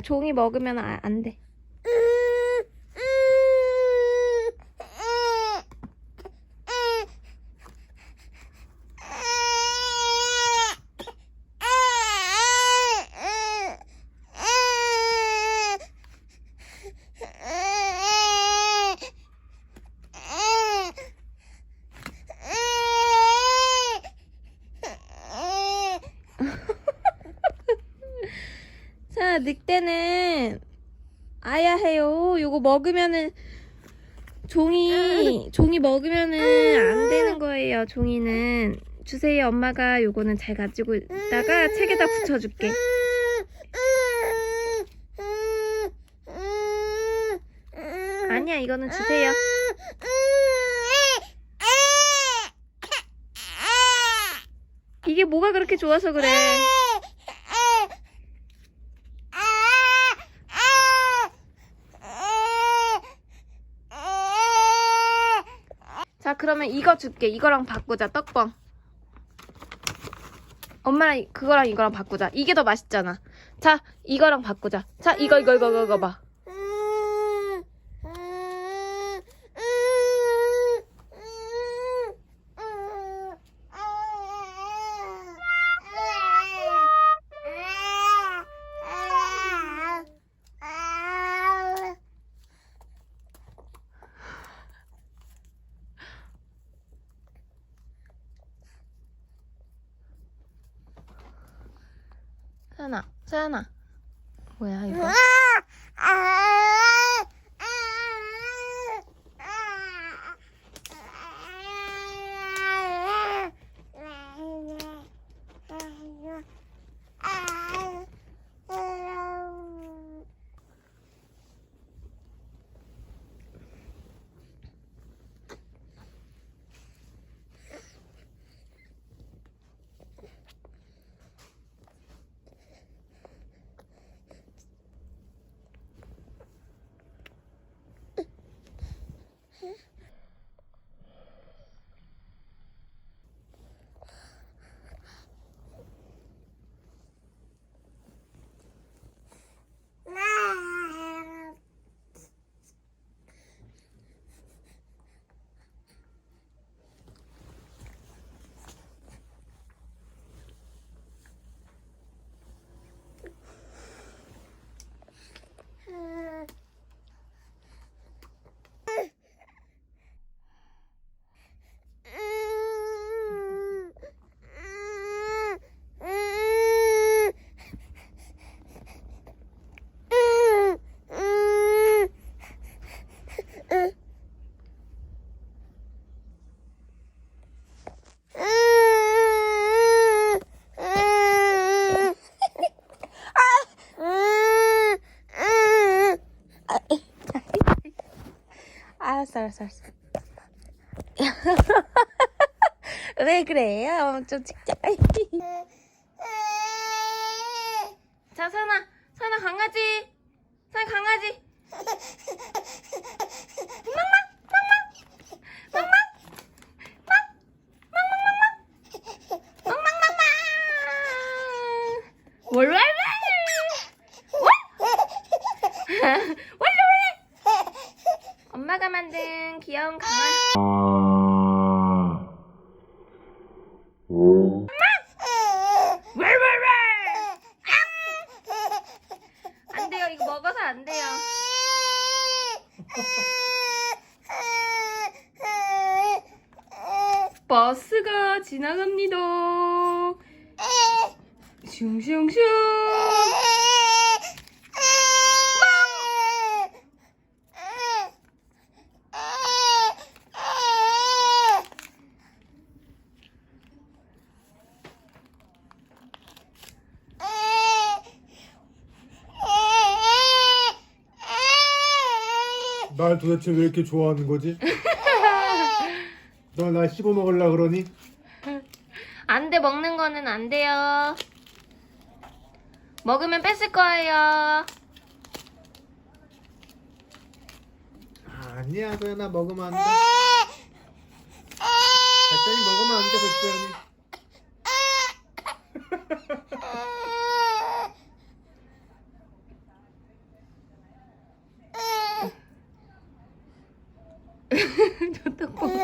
종이 먹으면 아, 안 돼. 자, 늑대는 아야 해요. 요거 먹으면은 종이 종이 먹으면은 안 되는 거예요. 종이는 주세요. 엄마가 요거는 잘 가지고 있다가 책에다 붙여줄게. 아니야, 이거는 주세요. 이게 뭐가 그렇게 좋아서 그래? 그러면 이거 줄게. 이거랑 바꾸자. 떡뻥. 엄마랑 이- 그거랑 이거랑 바꾸자. 이게 더 맛있잖아. 자, 이거랑 바꾸자. 자, 이거 이거 이거 이거, 이거 봐. 서연아, 서연아. 뭐야 이거? 알았어. 왜 그래요? 좀 찍자. 자, 선아, 선아 강아지, 선아 강아지. 월월월! 월월월! 엄마가 귀여운 강아지. 안. 버스가 지나갑니다. 슝슝슝. 날 도대체 왜 이렇게 좋아하는 거지? 너나 씹어 먹으려 그러니? 안 돼, 먹는 거는 안 돼요. 먹으면 뺏을 거예요. 아니야, 소연아 먹으면 안 돼. 백단이 먹으면 안 돼, 백단이. 저 떡볶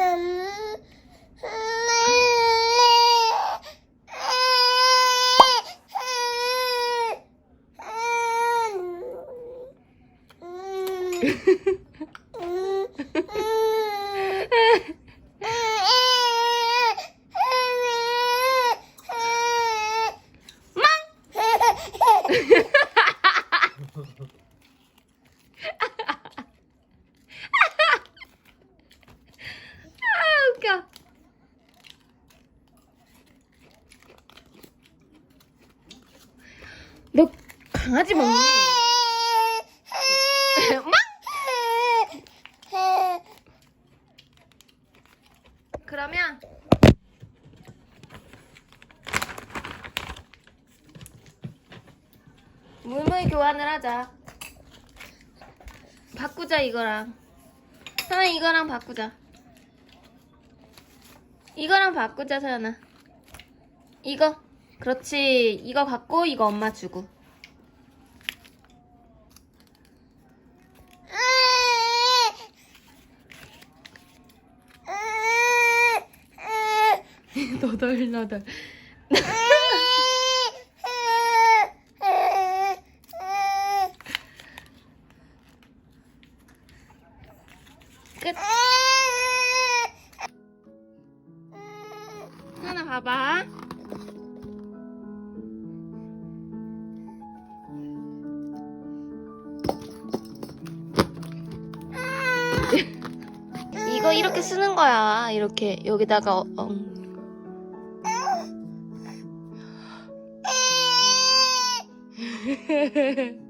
이. 아 웃겨. 너 강아지 먹니? 막! 그러면 물물 교환을 하자. 바꾸자 이거랑. 서연아 이거랑 바꾸자. 이거랑 바꾸자 서연아. 이거. 그렇지. 이거 갖고 이거 엄마 주고. 너덜너덜. 끝. 하나 봐봐. 이거 이렇게 쓰는 거야. 이렇게 여기다가 어, 어.